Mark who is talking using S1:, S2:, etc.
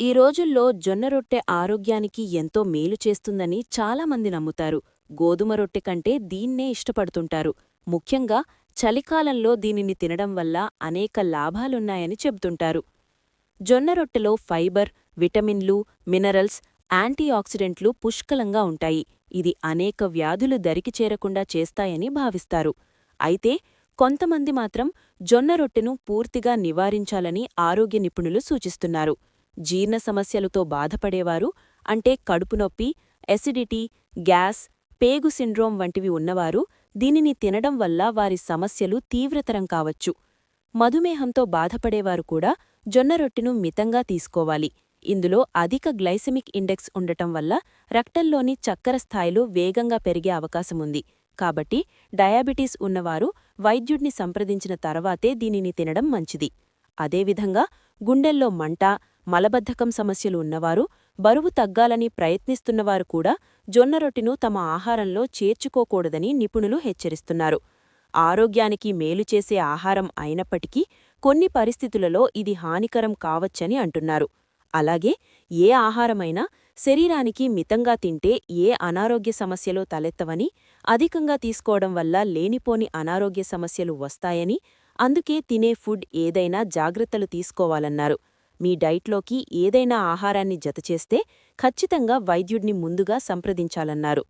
S1: ఈ రోజుల్లో జొన్న రొట్టె ఆరోగ్యానికి ఎంతో మేలు చేస్తుందని చాలామంది నమ్ముతారు. గోధుమ రొట్టె కంటే దీన్నే ఇష్టపడుతుంటారు. ముఖ్యంగా చలికాలంలో దీనిని తినడం వల్ల అనేక లాభాలున్నాయని చెబుతుంటారు. జొన్న రొట్టెలో ఫైబర్ విటమిన్లు మినరల్స్ యాంటీఆక్సిడెంట్లు పుష్కలంగా ఉంటాయి. ఇది అనేక వ్యాధులు దరికి చేరకుండా చేస్తాయని భావిస్తారు. అయితే కొంతమంది మాత్రం జొన్న రొట్టెను పూర్తిగా నివారించాలని ఆరోగ్య నిపుణులు సూచిస్తున్నారు. జీర్ణ సమస్యలతో బాధపడేవారు అంటే కడుపునొప్పి ఎసిడిటీ గ్యాస్ పేగు సిండ్రోమ్ వంటివి ఉన్నవారు దీనిని తినడం వల్ల వారి సమస్యలు తీవ్రతరం కావచ్చు. మధుమేహంతో బాధపడేవారు కూడా జొన్న రొట్టెను మితంగా తీసుకోవాలి. ఇందులో అధిక గ్లైసెమిక్ ఇండెక్స్ ఉండటం వల్ల రక్తంలోని చక్కెర స్థాయిలు వేగంగా పెరిగే అవకాశముంది కాబట్టి డయాబెటీస్ ఉన్నవారు వైద్యుడిని సంప్రదించిన తర్వాతే దీనిని తినడం మంచిది. అదేవిధంగా గుండెల్లో మంట మలబద్ధకం సమస్యలు ఉన్నవారు బరువు తగ్గాలని ప్రయత్నిస్తున్నవారు కూడా జొన్నరొట్టిను తమ ఆహారంలో చేర్చుకోకూడదని నిపుణులు హెచ్చరిస్తున్నారు. ఆరోగ్యానికి మేలు చేసే ఆహారం అయినప్పటికీ కొన్ని పరిస్థితులలో ఇది హానికరం కావచ్చని అంటున్నారు. అలాగే ఏ ఆహారమైనా శరీరానికి మితంగా తింటే ఏ అనారోగ్య సమస్యలో తలెత్తవని అధికంగా తీసుకోవడం వల్ల లేనిపోని అనారోగ్య సమస్యలు వస్తాయని అందుకే తినే ఫుడ్ ఏదైనా జాగ్రత్తలు తీసుకోవాలన్నారు. మీ డైట్లోకి ఏదైనా ఆహారాన్ని జతచేస్తే ఖచ్చితంగా వైద్యుడిని ముందుగా సంప్రదించాలన్నారు.